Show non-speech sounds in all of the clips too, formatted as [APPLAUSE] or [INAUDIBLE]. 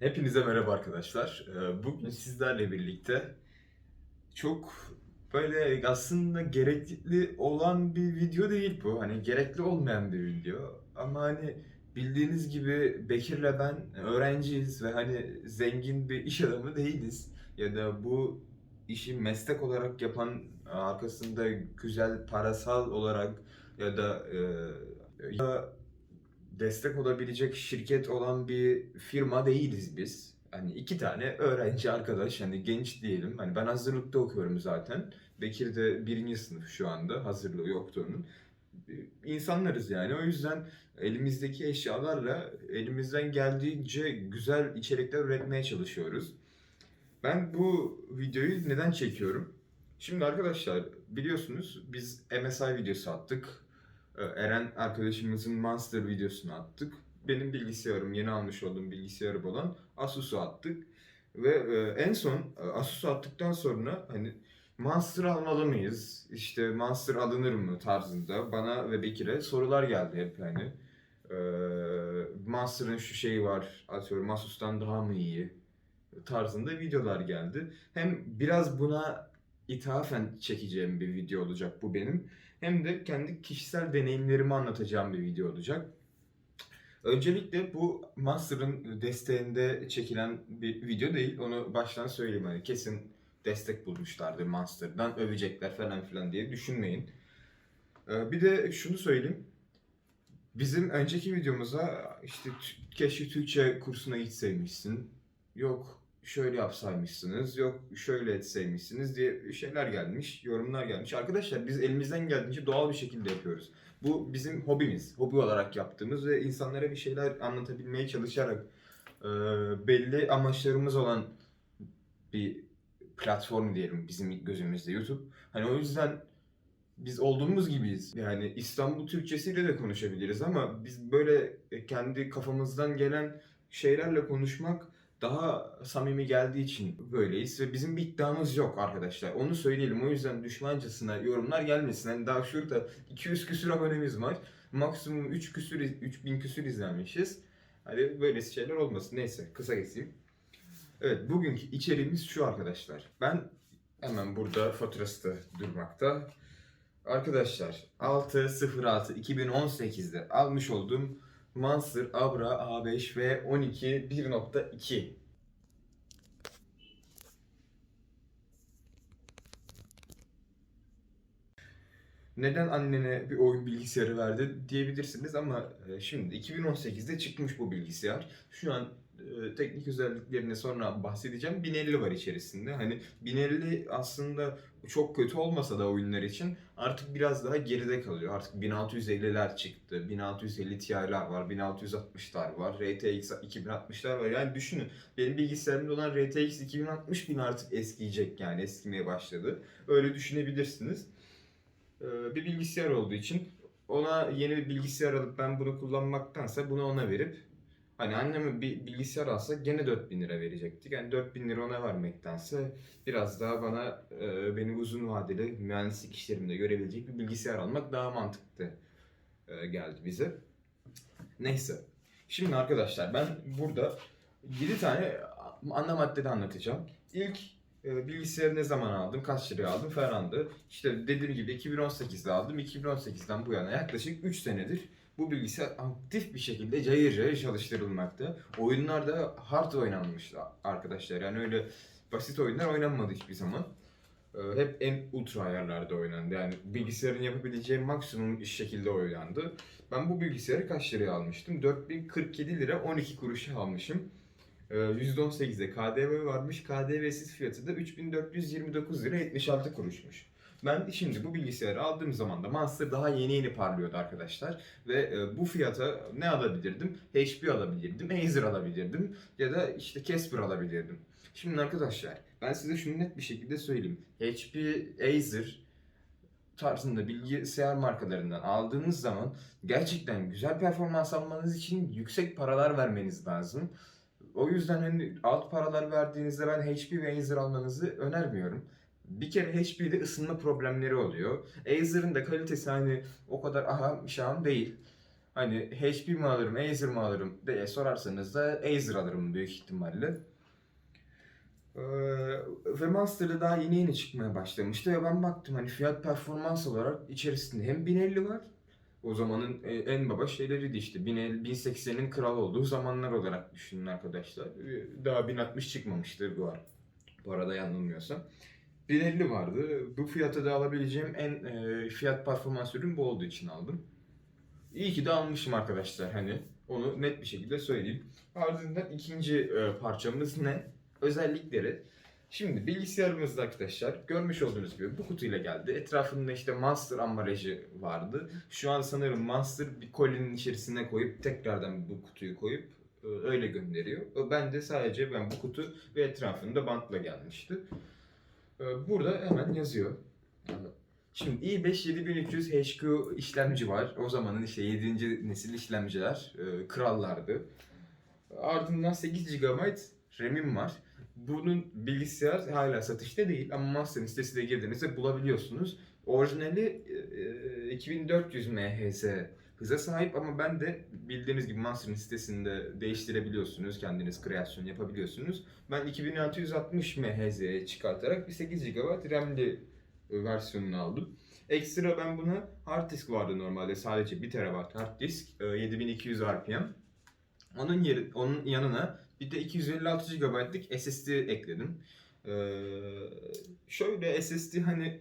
Hepinize merhaba arkadaşlar. Ee, Bugün sizlerle birlikte çok böyle aslında gerekli olan bir video değil bu. Hani gerekli olmayan bir video. Ama hani bildiğiniz gibi Bekir'le ben öğrenciyiz ve hani zengin bir iş adamı değiliz. Ya da bu işi meslek olarak yapan arkasında güzel parasal olarak ya da e, ya destek olabilecek şirket olan bir firma değiliz biz. Hani iki tane öğrenci arkadaş, hani genç diyelim. Hani ben hazırlıkta okuyorum zaten. Bekir de birinci sınıf şu anda. Hazırlığı yoktu onun. İnsanlarız yani. O yüzden elimizdeki eşyalarla elimizden geldiğince güzel içerikler üretmeye çalışıyoruz. Ben bu videoyu neden çekiyorum? Şimdi arkadaşlar biliyorsunuz biz MSI videosu attık. Ee, Eren arkadaşımızın Monster videosunu attık. Benim bilgisayarım, yeni almış olduğum bilgisayarım olan Asus'u attık. Ve e, en son e, Asus'u attıktan sonra hani Monster almalı mıyız? İşte Monster alınır mı tarzında bana ve Bekir'e sorular geldi hep hani. Ee, Monster'ın şu şeyi var, atıyorum Asus'tan daha mı iyi tarzında videolar geldi. Hem biraz buna ithafen çekeceğim bir video olacak bu benim. Hem de kendi kişisel deneyimlerimi anlatacağım bir video olacak. Öncelikle bu Monster'ın desteğinde çekilen bir video değil. Onu baştan söyleyeyim. Hani kesin destek bulmuşlardır Monster'dan. Övecekler falan filan diye düşünmeyin. Ee, Bir de şunu söyleyeyim. Bizim önceki videomuza işte keşke Türkçe kursuna gitseymişsin. Yok şöyle yapsaymışsınız. Yok şöyle etseymişsiniz diye şeyler gelmiş, yorumlar gelmiş. Arkadaşlar biz elimizden geldiğince doğal bir şekilde yapıyoruz. Bu bizim hobimiz. Hobi olarak yaptığımız ve insanlara bir şeyler anlatabilmeye çalışarak e, belli amaçlarımız olan bir platform diyelim bizim gözümüzde YouTube. Hani o yüzden biz olduğumuz gibiyiz. Yani İstanbul Türkçesiyle de konuşabiliriz ama biz böyle kendi kafamızdan gelen şeylerle konuşmak daha samimi geldiği için böyleyiz ve bizim bir iddiamız yok arkadaşlar. Onu söyleyelim. O yüzden düşmancasına yorumlar gelmesin. Hani daha şurada 200 küsür abonemiz var. Maksimum 3 küsür 3000 küsür izlenmişiz. Hani böyle şeyler olmasın. Neyse kısa geçeyim. Evet bugünkü içeriğimiz şu arkadaşlar. Ben hemen burada faturası da durmakta. Arkadaşlar 6.06.2018'de almış olduğum Monster Abra A5 ve 12 1.2 Neden annene bir oyun bilgisayarı verdi diyebilirsiniz ama e, şimdi 2018'de çıkmış bu bilgisayar. Şu an e, teknik özelliklerine sonra bahsedeceğim. 1050 var içerisinde. Hani 1050 aslında çok kötü olmasa da oyunlar için artık biraz daha geride kalıyor. Artık 1650'ler çıktı. 1650 Ti'ler var, 1660'lar var, RTX 2060'lar var. Yani düşünün benim bilgisayarımda olan RTX 2060 bin artık eskiyecek yani eskimeye başladı. Öyle düşünebilirsiniz. Ee, Bir bilgisayar olduğu için ona yeni bir bilgisayar alıp ben bunu kullanmaktansa bunu ona verip Hani anneme bir bilgisayar alsa gene 4000 lira verecektik. Yani 4000 lira ona vermektense biraz daha bana e, beni uzun vadeli mühendislik işlerimde görebilecek bir bilgisayar almak daha mantıklı e, geldi bize. Neyse. Şimdi arkadaşlar ben burada 7 tane ana maddede anlatacağım. İlk e, bilgisayarı ne zaman aldım, kaç liraya aldım falandı. İşte dediğim gibi 2018'de aldım. 2018'den bu yana yaklaşık 3 senedir bu bilgisayar aktif bir şekilde cayır cayır çalıştırılmakta. Oyunlar da hard oynanmış arkadaşlar. Yani öyle basit oyunlar oynanmadı hiçbir zaman. Ee, Hep en ultra ayarlarda oynandı. Yani bilgisayarın yapabileceği maksimum iş şekilde oynandı. Ben bu bilgisayarı kaç liraya almıştım? 4047 lira 12 kuruşa almışım. Ee, %18'de KDV varmış. KDV'siz fiyatı da 3429 lira 76 kuruşmuş. Ben şimdi bu bilgisayarı aldığım zaman da Monster daha yeni yeni parlıyordu arkadaşlar. Ve e, bu fiyata ne alabilirdim? HP alabilirdim, Acer alabilirdim ya da işte Casper alabilirdim. Şimdi arkadaşlar ben size şunu net bir şekilde söyleyeyim. HP, Acer tarzında bilgisayar markalarından aldığınız zaman gerçekten güzel performans almanız için yüksek paralar vermeniz lazım. O yüzden hani alt paralar verdiğinizde ben HP ve Acer almanızı önermiyorum. Bir kere HP'de ısınma problemleri oluyor. Acer'ın da kalitesi hani o kadar aham şahım değil. Hani HP mi alırım, Acer mi alırım diye sorarsanız da Acer alırım büyük ihtimalle. Ee, ve Monster'da daha yeni yeni çıkmaya başlamıştı ve ben baktım hani fiyat performans olarak içerisinde hem 1050 var o zamanın e, en baba şeyleriydi işte 1050, 1080'in kral olduğu zamanlar olarak düşünün arkadaşlar. Ee, Daha 1060 çıkmamıştır bu ar- bu arada yanılmıyorsam. 1050 vardı. Bu fiyata da alabileceğim en e, fiyat performans ürün bu olduğu için aldım. İyi ki de almışım arkadaşlar hani onu net bir şekilde söyleyeyim. Ardından ikinci e, parçamız ne? Özellikleri. Şimdi bilgisayarımızda arkadaşlar görmüş olduğunuz gibi bu kutuyla geldi. Etrafında işte Monster ambalajı vardı. Şu an sanırım Monster bir kolinin içerisine koyup tekrardan bu kutuyu koyup e, öyle gönderiyor. Ben de sadece ben bu kutu ve etrafında bantla gelmişti. E, Burada hemen yazıyor. Şimdi i5 7300 HQ işlemci var. O zamanın işte 7. nesil işlemciler e, krallardı. Ardından 8 GB RAM'im var. Bunun bilgisayar hala satışta değil ama Monster'ın sitesine girdiğinizde bulabiliyorsunuz. Orijinali e, e, 2400 MHz hıza sahip ama ben de bildiğiniz gibi Monster'ın sitesinde değiştirebiliyorsunuz. Kendiniz kreasyon yapabiliyorsunuz. Ben 2660 MHz'ye çıkartarak bir 8 GB RAM'li versiyonunu aldım. Ekstra ben buna hard disk vardı normalde sadece 1 TB hard disk e, 7200 RPM. Onun yeri, onun yanına bir de 256 GB'lık SSD ekledim. Ee, şöyle SSD hani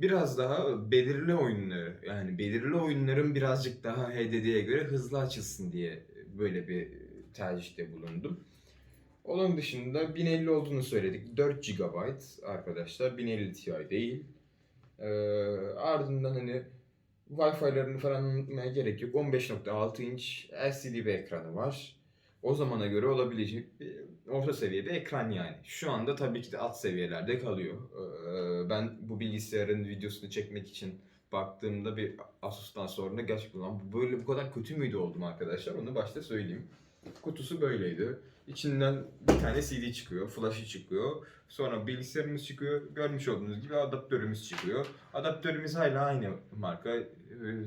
biraz daha belirli oyunları yani belirli oyunların birazcık daha HDD'ye göre hızlı açılsın diye böyle bir tercihte bulundum. Onun dışında 1050 olduğunu söyledik. 4 GB arkadaşlar. 1050 Ti değil. Ee, ardından hani Wi-Fi'lerini falan unutmaya gerek yok. 15.6 inç LCD bir ekranı var. O zamana göre olabilecek bir orta seviye bir ekran yani. Şu anda tabii ki de alt seviyelerde kalıyor. Ee, ben bu bilgisayarın videosunu çekmek için baktığımda bir Asus'tan sonra gerçekten "Lan böyle bu kadar kötü müydü oldum arkadaşlar onu başta söyleyeyim. Kutusu böyleydi. İçinden bir tane CD çıkıyor, flash'ı çıkıyor. Sonra bilgisayarımız çıkıyor. Görmüş olduğunuz gibi adaptörümüz çıkıyor. Adaptörümüz hala aynı marka.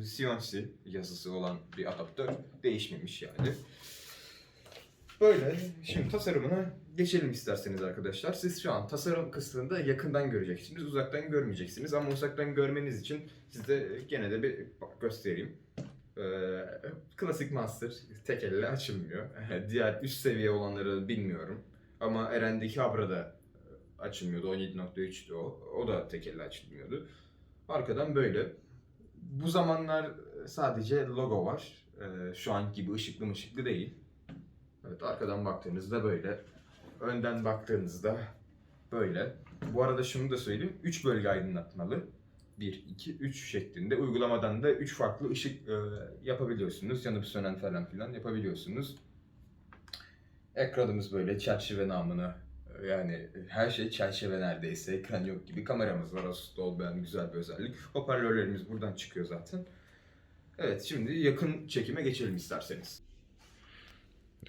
Sionsi yazısı olan bir adaptör. Değişmemiş yani. Böyle. Şimdi tasarımına geçelim isterseniz arkadaşlar. Siz şu an tasarım kısmında yakından göreceksiniz. Uzaktan görmeyeceksiniz. Ama uzaktan görmeniz için size gene de bir göstereyim. Ee, klasik Master tek elle açılmıyor. [LAUGHS] Diğer üst seviye olanları bilmiyorum. Ama Eren'deki Abra da açılmıyordu. 17.3'tü o. O da tek elle açılmıyordu. Arkadan böyle. Bu zamanlar sadece logo var. Ee, şu an gibi ışıklı ışıklı değil. Evet arkadan baktığınızda böyle. Önden baktığınızda böyle. Bu arada şunu da söyleyeyim. 3 bölge aydınlatmalı. 1, 2, 3 şeklinde. Uygulamadan da 3 farklı ışık e, yapabiliyorsunuz. Yanıp sönen falan filan yapabiliyorsunuz. Ekranımız böyle çerçeve namına e, yani her şey çerçeve neredeyse. Ekran yok gibi. Kameramız var. Asus'ta olmayan güzel bir özellik. Hoparlörlerimiz buradan çıkıyor zaten. Evet şimdi yakın çekime geçelim isterseniz.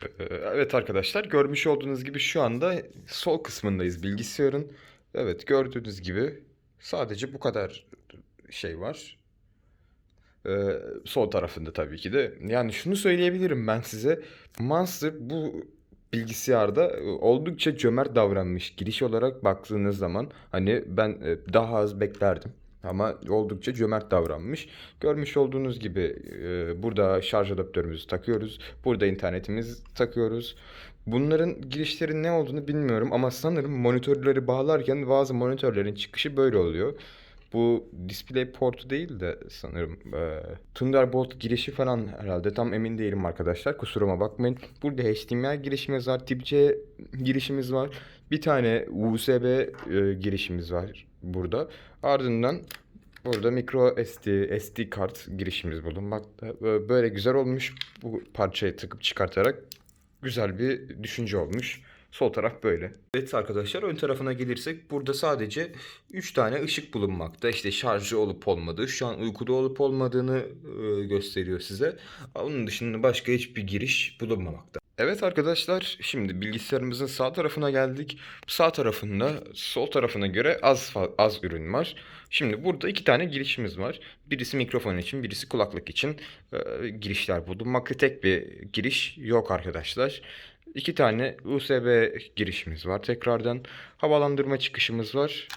Ee, Evet arkadaşlar görmüş olduğunuz gibi şu anda sol kısmındayız bilgisayarın. Evet gördüğünüz gibi sadece bu kadar şey var. Ee, sol tarafında tabii ki de. Yani şunu söyleyebilirim ben size. Monster bu bilgisayarda e, oldukça cömert davranmış. Giriş olarak baktığınız zaman hani ben e, daha az beklerdim. Ama oldukça cömert davranmış. Görmüş olduğunuz gibi e, burada şarj adaptörümüzü takıyoruz. Burada internetimizi takıyoruz. Bunların girişlerin ne olduğunu bilmiyorum ama sanırım monitörleri bağlarken bazı monitörlerin çıkışı böyle oluyor. Bu DisplayPort değil de sanırım e, Thunderbolt girişi falan herhalde tam emin değilim arkadaşlar kusuruma bakmayın. Burada HDMI girişimiz var, Tip C girişimiz var. Bir tane USB e, girişimiz var burada. Ardından burada micro SD, SD kart girişimiz bulunmakta. E, Böyle güzel olmuş bu parçayı takıp çıkartarak güzel bir düşünce olmuş. Sol taraf böyle. Evet arkadaşlar ön tarafına gelirsek burada sadece 3 tane ışık bulunmakta. İşte şarjı olup olmadığı, şu an uykuda olup olmadığını e, gösteriyor size. Onun dışında başka hiçbir giriş bulunmamakta. Evet arkadaşlar, şimdi bilgisayarımızın sağ tarafına geldik. Sağ tarafında sol tarafına göre az az ürün var. Şimdi burada iki tane girişimiz var. Birisi mikrofon için, birisi kulaklık için e, girişler bulunmakta. Tek bir giriş yok arkadaşlar. İki tane USB girişimiz var. Tekrardan havalandırma çıkışımız var.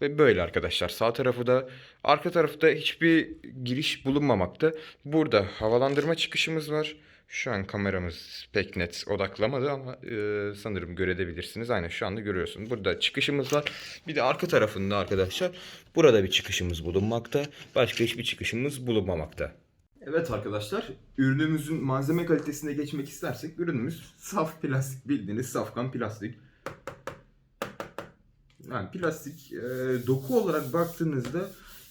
Ve böyle arkadaşlar. Sağ tarafı da arka tarafta hiçbir giriş bulunmamakta. Burada havalandırma çıkışımız var. Şu an kameramız pek net odaklamadı ama e, sanırım görebilirsiniz. Aynen şu anda görüyorsunuz. Burada çıkışımız var. Bir de arka tarafında arkadaşlar burada bir çıkışımız bulunmakta. Başka hiçbir çıkışımız bulunmamakta. Evet arkadaşlar, ürünümüzün malzeme kalitesine geçmek istersek ürünümüz saf plastik, bildiğiniz safkan plastik. Yani plastik e, doku olarak baktığınızda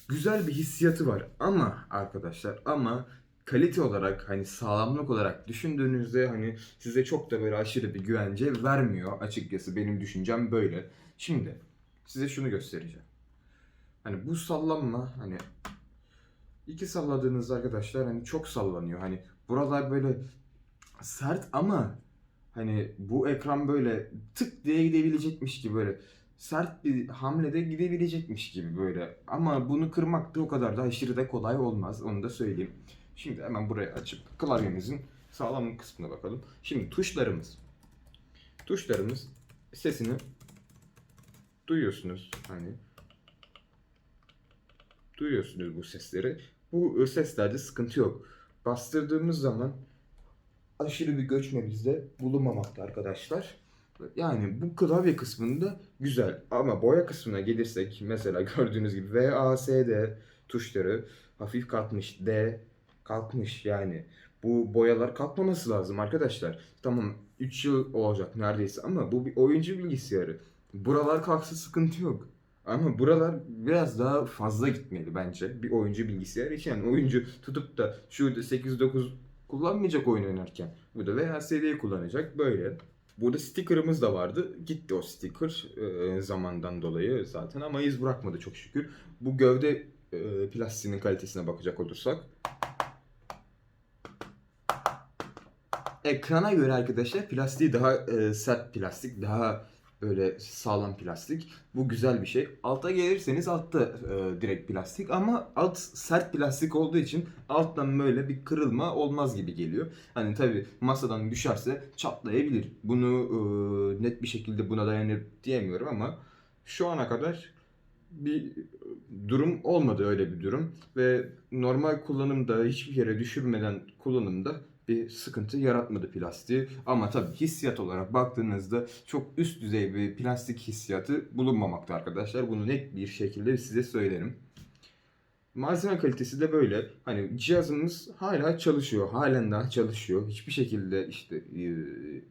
güzel bir hissiyatı var ama arkadaşlar ama kalite olarak hani sağlamlık olarak düşündüğünüzde hani size çok da böyle aşırı bir güvence vermiyor açıkçası benim düşüncem böyle. Şimdi size şunu göstereceğim. Hani bu sallanma hani iki salladığınızda arkadaşlar hani çok sallanıyor. Hani buralar böyle sert ama hani bu ekran böyle tık diye gidebilecekmiş gibi böyle sert bir hamlede gidebilecekmiş gibi böyle. Ama bunu kırmak da o kadar da aşırı da kolay olmaz. Onu da söyleyeyim. Şimdi hemen burayı açıp klavyemizin sağlamlık kısmına bakalım. Şimdi tuşlarımız. Tuşlarımız sesini duyuyorsunuz hani. Duyuyorsunuz bu sesleri. Bu seslerde sıkıntı yok. Bastırdığımız zaman aşırı bir göçme bizde bulunmamakta arkadaşlar. Yani bu klavye kısmında güzel ama boya kısmına gelirsek mesela gördüğünüz gibi V, A, S, D tuşları hafif kalkmış. D kalkmış yani. Bu boyalar kalkmaması lazım arkadaşlar. Tamam 3 yıl olacak neredeyse ama bu bir oyuncu bilgisayarı. Buralar kalksa sıkıntı yok. Ama buralar biraz daha fazla gitmeli bence bir oyuncu bilgisayarı için. Yani [LAUGHS] oyuncu tutup da şurada 8-9 kullanmayacak oyun oynarken. Burada veya CD'yi kullanacak böyle. Burada sticker'ımız da vardı. Gitti o sticker e, zamandan dolayı zaten ama iz bırakmadı çok şükür. Bu gövde e, plastiğinin kalitesine bakacak olursak. Ekrana göre arkadaşlar plastiği daha e, sert plastik, daha böyle sağlam plastik. Bu güzel bir şey. Alta gelirseniz altta e, direkt plastik ama alt sert plastik olduğu için alttan böyle bir kırılma olmaz gibi geliyor. Hani tabi masadan düşerse çatlayabilir. Bunu e, net bir şekilde buna dayanır diyemiyorum ama şu ana kadar bir durum olmadı öyle bir durum ve normal kullanımda hiçbir yere düşürmeden kullanımda bir sıkıntı yaratmadı plastiği. Ama tabii hissiyat olarak baktığınızda çok üst düzey bir plastik hissiyatı bulunmamakta arkadaşlar. Bunu net bir şekilde size söylerim. Malzeme kalitesi de böyle. Hani cihazımız hala çalışıyor. Halen daha çalışıyor. Hiçbir şekilde işte e,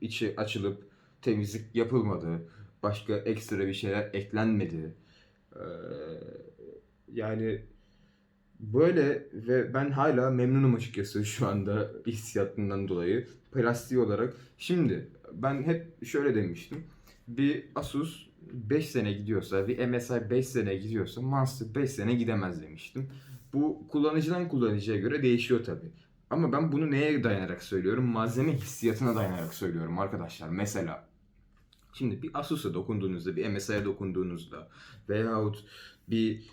içi açılıp temizlik yapılmadı. Başka ekstra bir şeyler eklenmedi. Ee, yani böyle ve ben hala memnunum açıkçası şu anda [LAUGHS] hissiyatından dolayı. Plastiği olarak. Şimdi ben hep şöyle demiştim. Bir Asus 5 sene gidiyorsa, bir MSI 5 sene gidiyorsa Monster 5 sene gidemez demiştim. Bu kullanıcıdan kullanıcıya göre değişiyor tabi. Ama ben bunu neye dayanarak söylüyorum? Malzeme hissiyatına dayanarak söylüyorum arkadaşlar. Mesela şimdi bir Asus'a dokunduğunuzda, bir MSI'ye dokunduğunuzda veyahut bir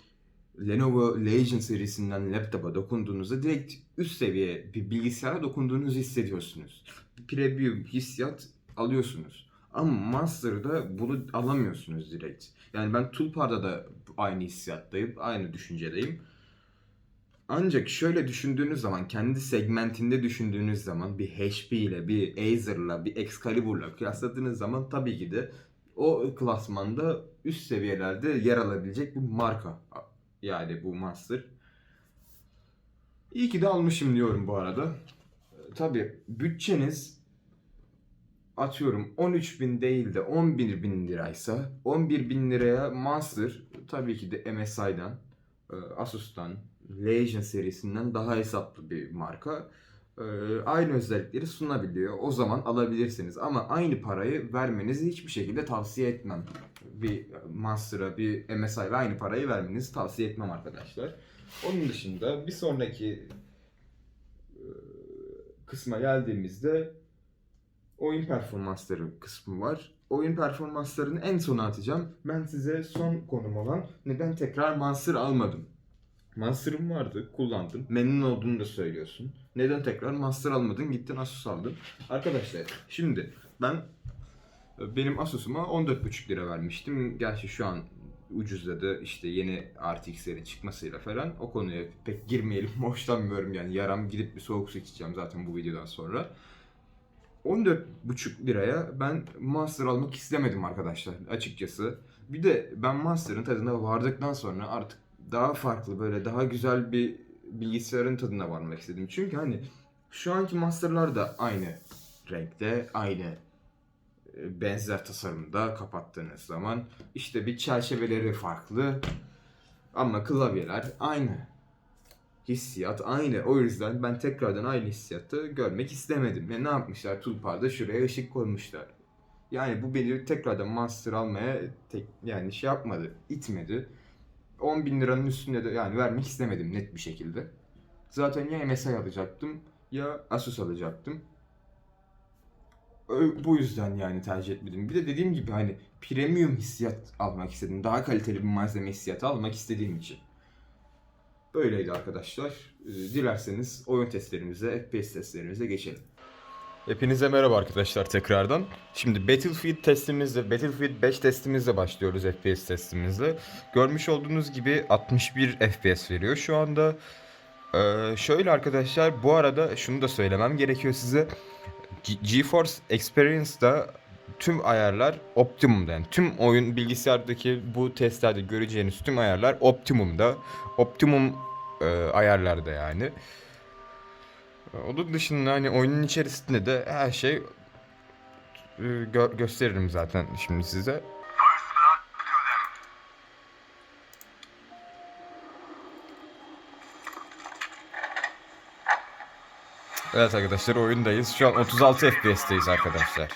Lenovo Legion serisinden laptopa dokunduğunuzda direkt üst seviye bir bilgisayara dokunduğunuzu hissediyorsunuz. Preview hissiyat alıyorsunuz. Ama Monster'da bunu alamıyorsunuz direkt. Yani ben Tulpar'da da aynı hissiyattayım, aynı düşüncedeyim. Ancak şöyle düşündüğünüz zaman, kendi segmentinde düşündüğünüz zaman bir HP ile, bir Acer'la, bir Excalibur'la kıyasladığınız zaman tabii ki de o klasmanda üst seviyelerde yer alabilecek bir marka. Yani bu Monster. İyi ki de almışım diyorum bu arada. Tabii bütçeniz atıyorum 13 bin değil de 11 bin liraysa 11 bin liraya Monster tabii ki de MSI'dan, e, Asus'tan, Legion serisinden daha hesaplı bir marka. E, Aynı özellikleri sunabiliyor. O zaman alabilirsiniz. Ama aynı parayı vermenizi hiçbir şekilde tavsiye etmem. Bir Monster'a, bir MSI'ye aynı parayı vermenizi tavsiye etmem arkadaşlar. Onun dışında bir sonraki e, kısma geldiğimizde oyun performansları kısmı var. Oyun performanslarını en sona atacağım. Ben size son konum olan neden tekrar Monster almadım. Monster'ım vardı, kullandım. Memnun olduğunu da söylüyorsun. Neden tekrar Monster almadın, gittin Asus aldın. Arkadaşlar şimdi ben benim Asus'uma 14,5 lira vermiştim. Gerçi şu an ucuzladı. İşte yeni RTX'lerin çıkmasıyla falan. O konuya pek girmeyelim. [LAUGHS] Hoşlanmıyorum yani. Yaram gidip bir soğuk su içeceğim zaten bu videodan sonra. 14,5 liraya ben Monster almak istemedim arkadaşlar açıkçası. Bir de ben Monster'ın tadına vardıktan sonra artık daha farklı böyle daha güzel bir bilgisayarın tadına varmak istedim. Çünkü hani şu anki Monster'lar da aynı renkte, aynı benzer tasarımda kapattığınız zaman işte bir çerçeveleri farklı ama klavyeler aynı. Hissiyat aynı. O yüzden ben tekrardan aynı hissiyatı görmek istemedim. Ve ne yapmışlar? Tulpar'da şuraya ışık koymuşlar. Yani bu beni tekrardan Monster almaya tek, yani şey yapmadı, itmedi. 10 bin liranın üstünde de yani vermek istemedim net bir şekilde. Zaten ya MSI alacaktım ya Asus alacaktım. Bu yüzden yani tercih etmedim. Bir de dediğim gibi hani premium hissiyat almak istedim. Daha kaliteli bir malzeme hissiyatı almak istediğim için. Böyleydi arkadaşlar. Ee, Dilerseniz oyun testlerimize, FPS testlerimize geçelim. Hepinize merhaba arkadaşlar tekrardan. Şimdi Battlefield testimizle, Battlefield 5 testimizle başlıyoruz FPS testimizle. Görmüş olduğunuz gibi 61 FPS veriyor şu anda. Ee, şöyle arkadaşlar bu arada şunu da söylemem gerekiyor size. G- GeForce Experience'da tüm ayarlar optimumda. Yani tüm oyun bilgisayardaki bu testlerde göreceğiniz tüm ayarlar optimumda. Optimum e, ayarlarda yani. Onun dışında hani oyunun içerisinde de her şey e, gö- gösteririm zaten şimdi size. Evet arkadaşlar oyundayız. Şu an 36 FPS'teyiz arkadaşlar.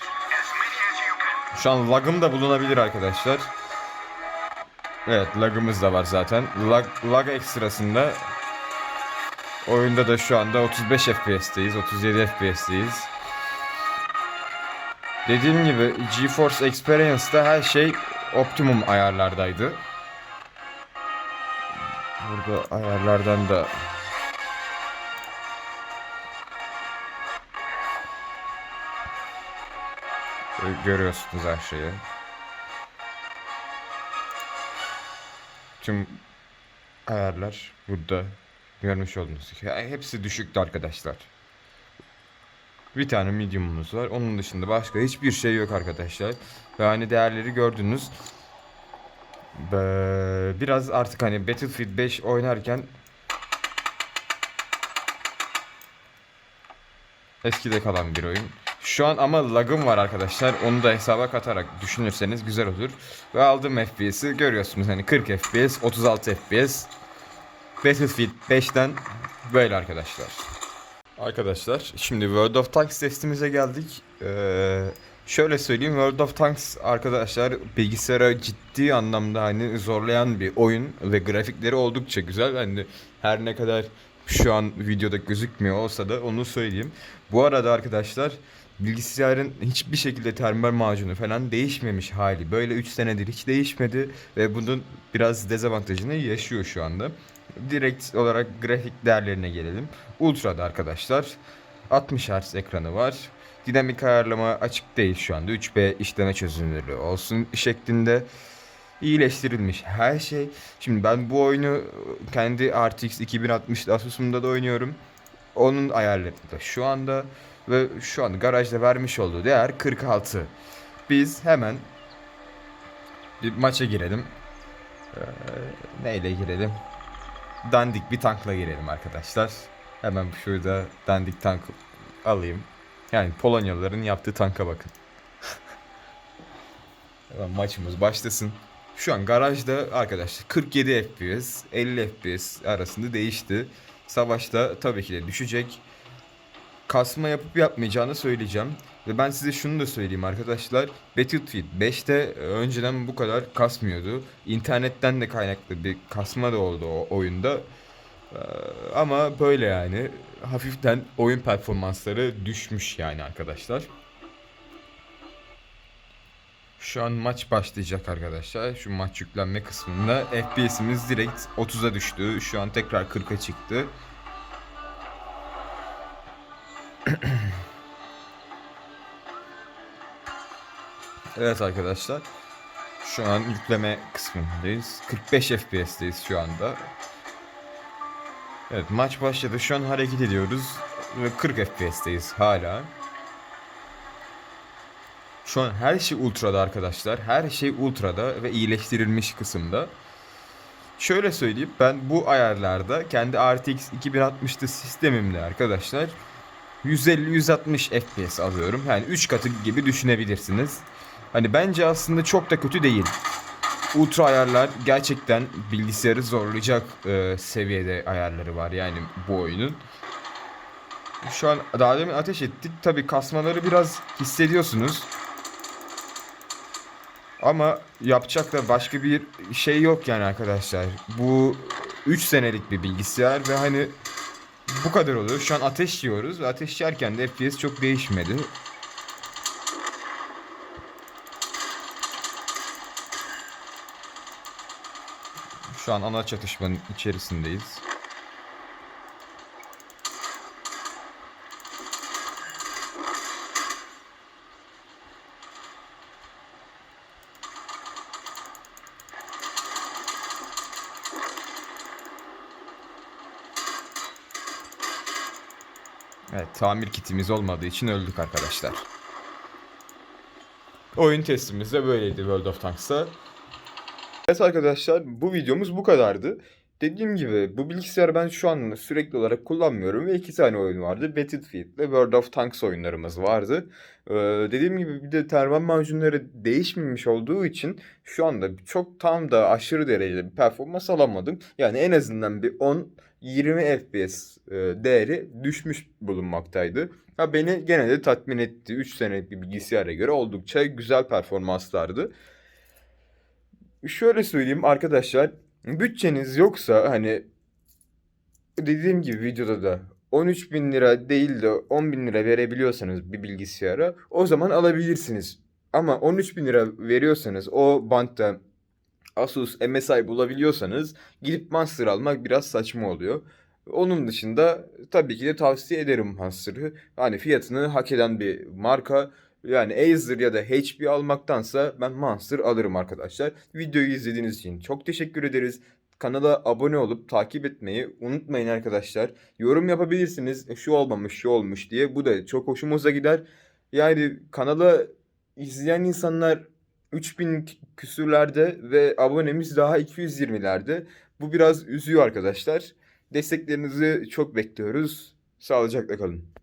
Şu an lagım da bulunabilir arkadaşlar. Evet lagımız da var zaten. Lag, lag ekstrasında Oyunda da şu anda 35 FPS'teyiz, 37 FPS'teyiz. Dediğim gibi GeForce Experience'da her şey optimum ayarlardaydı. Burada ayarlardan da görüyorsunuz her şeyi. Tüm ayarlar burada görmüş oldunuz. Ya, hepsi düşüktü arkadaşlar. Bir tane medium'umuz var. Onun dışında başka hiçbir şey yok arkadaşlar. Ve hani değerleri gördünüz. Biraz artık hani Battlefield 5 oynarken eskide kalan bir oyun. Şu an ama lagım var arkadaşlar. Onu da hesaba katarak düşünürseniz güzel olur. Ve aldığım FPS'i görüyorsunuz. Hani 40 FPS, 36 FPS. Battlefield 5'ten böyle arkadaşlar. Arkadaşlar şimdi World of Tanks testimize geldik. Ee, şöyle söyleyeyim World of Tanks arkadaşlar bilgisayara ciddi anlamda hani zorlayan bir oyun ve grafikleri oldukça güzel. Hani her ne kadar şu an videoda gözükmüyor olsa da onu söyleyeyim. Bu arada arkadaşlar bilgisayarın hiçbir şekilde termal macunu falan değişmemiş hali. Böyle 3 senedir hiç değişmedi ve bunun biraz dezavantajını yaşıyor şu anda. Direkt olarak grafik değerlerine gelelim. Ultra'da arkadaşlar 60 Hz ekranı var. Dinamik ayarlama açık değil şu anda. 3B işleme çözünürlüğü olsun şeklinde iyileştirilmiş her şey. Şimdi ben bu oyunu kendi RTX 2060 Asus'umda da oynuyorum. Onun ayarları da şu anda ve şu an garajda vermiş olduğu değer 46. Biz hemen bir maça girelim. Ee, neyle girelim? Dandik bir tankla girelim arkadaşlar. Hemen şurada dandik tank alayım. Yani Polonyalıların yaptığı tanka bakın. [LAUGHS] Hemen maçımız başlasın. Şu an garajda arkadaşlar 47 FPS, 50 FPS arasında değişti. Savaşta tabii ki de düşecek. Kasma yapıp yapmayacağını söyleyeceğim. Ve ben size şunu da söyleyeyim arkadaşlar. Battlefield 5'te önceden bu kadar kasmıyordu. İnternetten de kaynaklı bir kasma da oldu o oyunda. Ee, Ama böyle yani hafiften oyun performansları düşmüş yani arkadaşlar. Şu an maç başlayacak arkadaşlar. Şu maç yüklenme kısmında FPS'imiz direkt 30'a düştü. Şu an tekrar 40'a çıktı. [CLEARS THROAT] Evet arkadaşlar. Şu an yükleme kısmındayız. 45 FPS'teyiz şu anda. Evet maç başladı. Şu an hareket ediyoruz. Ve 40 FPS'teyiz hala. Şu an her şey ultrada arkadaşlar. Her şey ultrada ve iyileştirilmiş kısımda. Şöyle söyleyeyim ben bu ayarlarda kendi RTX 2060'lı sistemimle arkadaşlar 150-160 FPS alıyorum. Yani 3 katı gibi düşünebilirsiniz. Hani bence aslında çok da kötü değil. Ultra ayarlar gerçekten bilgisayarı zorlayacak e, seviyede ayarları var yani bu oyunun. Şu an daha demin ateş ettik. Tabi kasmaları biraz hissediyorsunuz. Ama yapacak da başka bir şey yok yani arkadaşlar. Bu 3 senelik bir bilgisayar ve hani bu kadar oluyor. Şu an ateş yiyoruz ve ateş yerken de FPS çok değişmedi. Şu an ana çatışmanın içerisindeyiz. Evet, tamir kitimiz olmadığı için öldük arkadaşlar. Oyun testimiz de böyleydi World of Tanks'ta. Evet arkadaşlar bu videomuz bu kadardı. Dediğim gibi bu bilgisayarı ben şu an sürekli olarak kullanmıyorum ve iki tane oyun vardı. Battlefield ile World of Tanks oyunlarımız vardı. Ee, dediğim gibi bir de termal macunları değişmemiş olduğu için şu anda çok tam da aşırı derecede bir performans alamadım. Yani en azından bir 10-20 FPS e, değeri düşmüş bulunmaktaydı. Ha beni gene de tatmin etti. 3 senelik bir bilgisayara göre oldukça güzel performanslardı. Şöyle söyleyeyim arkadaşlar. Bütçeniz yoksa hani dediğim gibi videoda da 13 bin lira değil de 10 bin lira verebiliyorsanız bir bilgisayara o zaman alabilirsiniz. Ama 13 bin lira veriyorsanız o bantta Asus MSI bulabiliyorsanız gidip Monster almak biraz saçma oluyor. Onun dışında tabii ki de tavsiye ederim Monster'ı. Hani fiyatını hak eden bir marka. Yani Acer ya da HP almaktansa ben Monster alırım arkadaşlar. Videoyu izlediğiniz için çok teşekkür ederiz. Kanala abone olup takip etmeyi unutmayın arkadaşlar. Yorum yapabilirsiniz. E, Şu olmamış, şu olmuş diye. Bu da çok hoşumuza gider. Yani kanala izleyen insanlar 3000 küsürlerde ve abonemiz daha 220'lerde. Bu biraz üzüyor arkadaşlar. Desteklerinizi çok bekliyoruz. Sağlıcakla kalın.